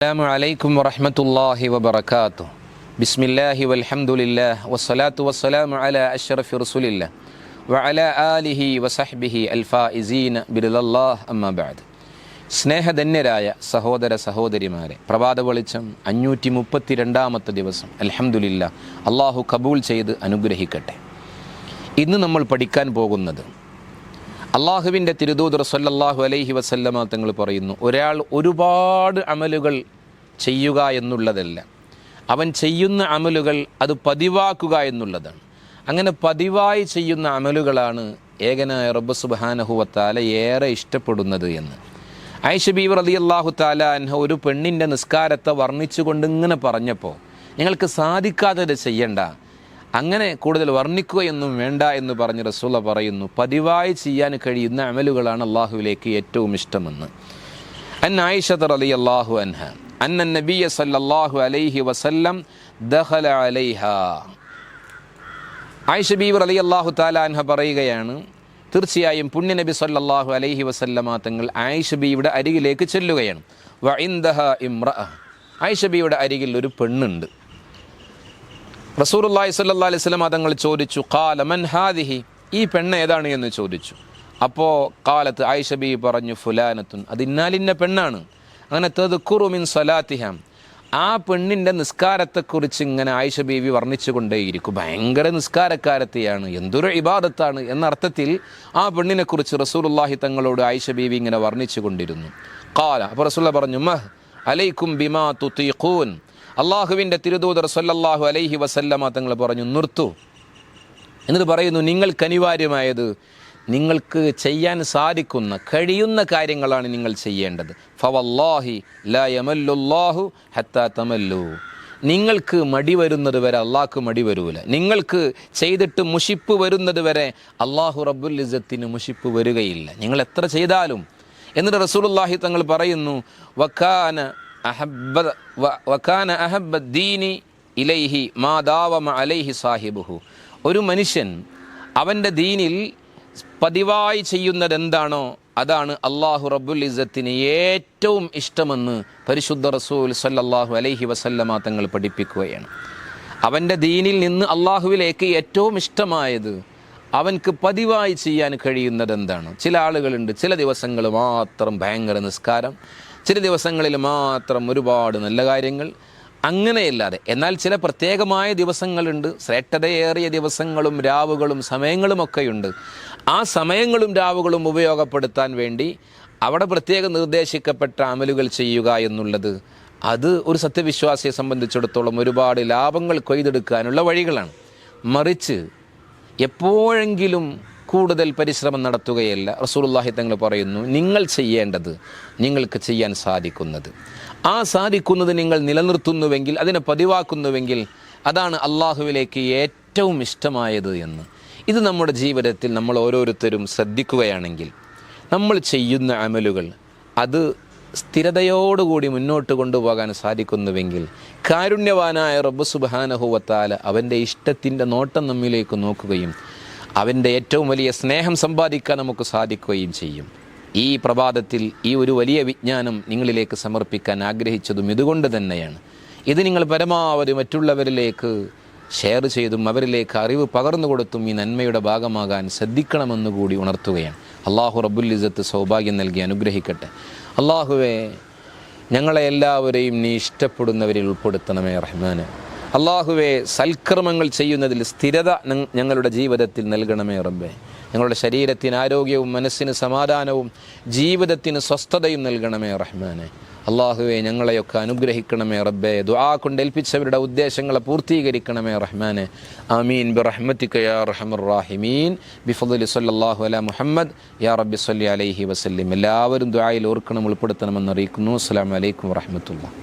അസ്സാം വലൈക്കും വറഹമത്തല്ലാഹി വബർക്കാത്തു ബിസ്മില്ലാഹി വൽഹമുല്ല വസ്സലാത്തു വസ്സലാം അല അഷറഫി റസുലില്ല വഅല ആലിഹി വസഹ്ബിഹി അൽഫാ ഇസീൻ ബിരുദല്ലാഹ് അമ്മബാദ് സ്നേഹധന്യരായ സഹോദര സഹോദരിമാരെ പ്രഭാത വെളിച്ചം അഞ്ഞൂറ്റി മുപ്പത്തി രണ്ടാമത്തെ ദിവസം. അൽഹമുല്ല അള്ളാഹു കബൂൾ ചെയ്ത് അനുഗ്രഹിക്കട്ടെ. ഇന്ന് നമ്മൾ പഠിക്കാൻ പോകുന്നത് അള്ളാഹുവിന്റെ തിരുദൂതർ സല്ലല്ലാഹു അലൈഹി വസല്ലമ തങ്ങൾ പറയുന്നു ഒരാൾ ഒരുപാട് അമലുകൾ ചെയ്യുക എന്നുള്ളതല്ല അവൻ ചെയ്യുന്ന അമലുകൾ അത് പതിവാക്കുക എന്നുള്ളതാണ്. അങ്ങനെ പതിവായി ചെയ്യുന്ന അമലുകളാണ് ഏകനായ റബ്ബ് സുബാനഹുവത്താല ഏറെ ഇഷ്ടപ്പെടുന്നത് എന്ന്. ഐഷ ബീവർ അലി അള്ളാഹു താല അൻഹ ഒരു പെണ്ണിന്റെ നിസ്കാരത്തെ വർണിച്ചുകൊണ്ട് ഇങ്ങനെ പറഞ്ഞപ്പോൾ നിങ്ങൾക്ക് സാധിക്കാതെ ചെയ്യണ്ട അങ്ങനെ കൂടുതൽ വർണിക്കുകയൊന്നും വേണ്ട എന്ന് പറഞ്ഞ് റസൂല പറയുന്നു. പതിവായി ചെയ്യാൻ കഴിയുന്ന അമലുകളാണ് അള്ളാഹുവിലേക്ക് ഏറ്റവും ഇഷ്ടമെന്ന്. അൻ ആയിഷത്ത് അലി അള്ളാഹു അൻഹ. അന്ന നബിയ സല്ലല്ലാഹു അലൈഹി വസല്ലം ദഖല അലൈഹ. ആയിഷ ബീവർ അലി അള്ളാഹു താലാൻഹ പറയുകയാണ് തീർച്ചയായും പുണ്യനബി സല്ലല്ലാഹു അലൈഹി വസല്ലമ തങ്ങൾ ആയിഷ ബിയുടെ അരികിലേക്ക് ചെല്ലുകയാണ്. വ ഇമ്ര ആയിഷ ബിയുടെ അരികിൽ ഒരു പെണ്ണുണ്ട്. റസൂറുല്ലാഹി സല്ലാ അലൈഹി സ്വലം തങ്ങൾ ചോദിച്ചു കാലമൻ ഹാദിഹി? ഈ പെണ്ണ് ഏതാണ്? എന്ന് ചോദിച്ചു. അപ്പോൾ കാലത്ത് ആയിഷബി പറഞ്ഞു ഫുലാനത്തുൻ. അത് ഇന്നാലിന്ന പെണ്ണാണ്. അങ്ങനെ തെതുക്കുറുമിൻ സലാത്തിഹാം. ആ പെണ്ണിന്റെ നിസ്കാരത്തെക്കുറിച്ച് ഇങ്ങനെ ആയിഷ ബീവി വർണിച്ചു കൊണ്ടേയിരിക്കും ഭയങ്കര നിസ്കാരക്കാരത്തെയാണ്. എന്തൊരു ഇബാദത്താണ്. എന്ന അർത്ഥത്തിൽ ആ പെണ്ണിനെക്കുറിച്ച് റസൂലുല്ലാഹി തങ്ങളോട് ആയിഷ ബീവി ഇങ്ങനെ വർണിച്ചു കൊണ്ടിരുന്നു കാല അപ്പോൾ റസൂല്ല പറഞ്ഞു മഹ് അലൈക്കും ബിമാ തുത്തീഖൂൻ. അള്ളാഹുവിന്റെ തിരുദൂതർ സല്ലല്ലാഹു അലൈഹി വസല്ലമ തങ്ങൾ പറഞ്ഞു നിർത്തു. എന്നിട്ട് പറയുന്നു നിങ്ങൾക്ക് അനിവാര്യമായത് നിങ്ങൾക്ക് ചെയ്യാൻ സാധിക്കുന്ന കഴിയുന്ന കാര്യങ്ങളാണ് നിങ്ങൾ ചെയ്യേണ്ടത്. ഫവല്ലാഹി ലാ യമല്ലുല്ലാഹു ഹത്താ തമല്ലു. നിങ്ങൾക്ക് മടി വരുന്നത് വരെ അള്ളാഹ്ക്ക് മടി വരൂല. നിങ്ങൾക്ക് ചെയ്തിട്ട് മുഷിപ്പ് വരുന്നത് വരെ അള്ളാഹു റബ്ബുൽ മുഷിപ്പ് വരികയില്ല. നിങ്ങൾ എത്ര ചെയ്താലും. എന്നിട്ട് റസൂലുള്ളാഹി തങ്ങൾ പറയുന്നു വക്കാന അഹബ്ബ വക്കാന അഹബ്ബ ദീനി ഇലൈഹി മാ ദാവമ അലൈഹി സാഹിബുഹു. ഒരു മനുഷ്യൻ അവന്റെ ദീനിൽ പതിവായി ചെയ്യുന്നത് എന്താണോ അതാണ് അള്ളാഹു റബ്ബുൽ ഇസത്തിന് ഏറ്റവും ഇഷ്ടമെന്ന് പരിശുദ്ധ റസൂൽ സല്ലാഹു അലൈഹി വസല്ലമ തങ്ങൾ പഠിപ്പിക്കുകയാണ്. അവന്റെ ദീനിൽ നിന്ന് അള്ളാഹുവിലേക്ക് ഏറ്റവും ഇഷ്ടമായത് അവൻക്ക് പതിവായി ചെയ്യാൻ കഴിയുന്നത് എന്താണ് ചില ആളുകളുണ്ട് ചില ദിവസങ്ങൾ മാത്രം ഭയങ്കര നിസ്കാരം ചില ദിവസങ്ങളിൽ മാത്രം ഒരുപാട് നല്ല കാര്യങ്ങൾ അങ്ങനെയല്ലാതെ. എന്നാൽ ചില പ്രത്യേകമായ ദിവസങ്ങളുണ്ട്. ശ്രേഷ്ഠതയേറിയ ദിവസങ്ങളും രാവുകളും സമയങ്ങളുമൊക്കെയുണ്ട് ആ സമയങ്ങളും രാവുകളും ഉപയോഗപ്പെടുത്താൻ വേണ്ടി അവിടെ പ്രത്യേകം നിർദ്ദേശിക്കപ്പെട്ട അമലുകൾ ചെയ്യുക എന്നുള്ളത് അത് ഒരു സത്യവിശ്വാസിയെ സംബന്ധിച്ചിടത്തോളം ഒരുപാട് ലാഭങ്ങൾ കൊയ്തെടുക്കാനുള്ള വഴികളാണ്. മറിച്ച് എപ്പോഴെങ്കിലും കൂടുതൽ പരിശ്രമം നടത്തുകയല്ല. റസൂലുള്ളാഹി തങ്ങൾ പറയുന്നു നിങ്ങൾ ചെയ്യേണ്ടത് നിങ്ങൾക്ക് ചെയ്യാൻ സാധിക്കുന്നത്. ആ സാധിക്കുന്നത് നിങ്ങൾ നിലനിർത്തുന്നുവെങ്കിൽ അതിനെ പതിവാക്കുന്നുവെങ്കിൽ അതാണ് അള്ളാഹുവിലേക്ക് ഏറ്റവും ഇഷ്ടമായത് എന്ന്. ഇത് നമ്മുടെ ജീവിതത്തിൽ നമ്മൾ ഓരോരുത്തരും ശ്രദ്ധിക്കുകയാണെങ്കിൽ നമ്മൾ ചെയ്യുന്ന അമലുകൾ അത് സ്ഥിരതയോടുകൂടി മുന്നോട്ട് കൊണ്ടുപോകാൻ സാധിക്കുന്നുവെങ്കിൽ കാരുണ്യവാനായ റബ്ബ് സുബാനഹുവത്താല അവന്റെ ഇഷ്ടത്തിന്റെ നോട്ടം നമ്മിലേക്ക് നോക്കുകയും അവന്റെ ഏറ്റവും വലിയ സ്നേഹം സമ്പാദിക്കാൻ നമുക്ക് സാധിക്കുകയും ചെയ്യും. ഈ പ്രഭാതത്തിൽ ഈ ഒരു വലിയ വിജ്ഞാനം നിങ്ങളിലേക്ക് സമർപ്പിക്കാൻ ആഗ്രഹിച്ചതും ഇതുകൊണ്ട് തന്നെയാണ്. ഇത് നിങ്ങൾ പരമാവധി മറ്റുള്ളവരിലേക്ക് ഷെയർ ചെയ്തും അവരിലേക്ക് അറിവ് പകർന്നു കൊടുത്തും ഈ നന്മയുടെ ഭാഗമാകാൻ ശ്രദ്ധിക്കണമെന്ന് കൂടി ഉണർത്തുകയാണ്. അള്ളാഹു റബ്ബുൽ ഇസത്ത് സൗഭാഗ്യം നൽകി അനുഗ്രഹിക്കട്ടെ. അള്ളാഹുവെ ഞങ്ങളെ എല്ലാവരെയും നീ ഇഷ്ടപ്പെടുന്നവരിൽ ഉൾപ്പെടുത്തണമേ റഹ്മാന്. അള്ളാഹുവെ സൽക്കർമ്മങ്ങൾ ചെയ്യുന്നതിൽ സ്ഥിരത ഞങ്ങളുടെ ജീവിതത്തിൽ നൽകണമേ റബ്ബേ. ഞങ്ങളുടെ ശരീരത്തിന് ആരോഗ്യവും മനസ്സിന് സമാധാനവും ജീവിതത്തിന് സ്വസ്ഥതയും നൽകണമേ റഹ്മാനെ. അള്ളാഹുവെ ഞങ്ങളെയൊക്കെ അനുഗ്രഹിക്കണമേ റബ്ബെ. ദുആ കൊണ്ട് ഏൽപ്പിച്ചവരുടെ ഉദ്ദേശങ്ങളെ പൂർത്തീകരിക്കണമേ റഹ്മാനെ. ആമീൻ. ബി റഹ്മത്തിക യാ റഹ്മർ റാഹിമീൻ. ബിഫദലി സല്ലല്ലാഹു അലാ മുഹമ്മദ്. യാ റബ്ബി സല്ലി അലൈഹി വസല്ലം. എല്ലാവരും ദുആയിൽ ഓർക്കണം ഉൾപ്പെടുത്തണമെന്ന് അറിയിക്കുന്നു അസ്സലാമു അലൈക്കും വറഹ്മത്തുള്ളാഹി.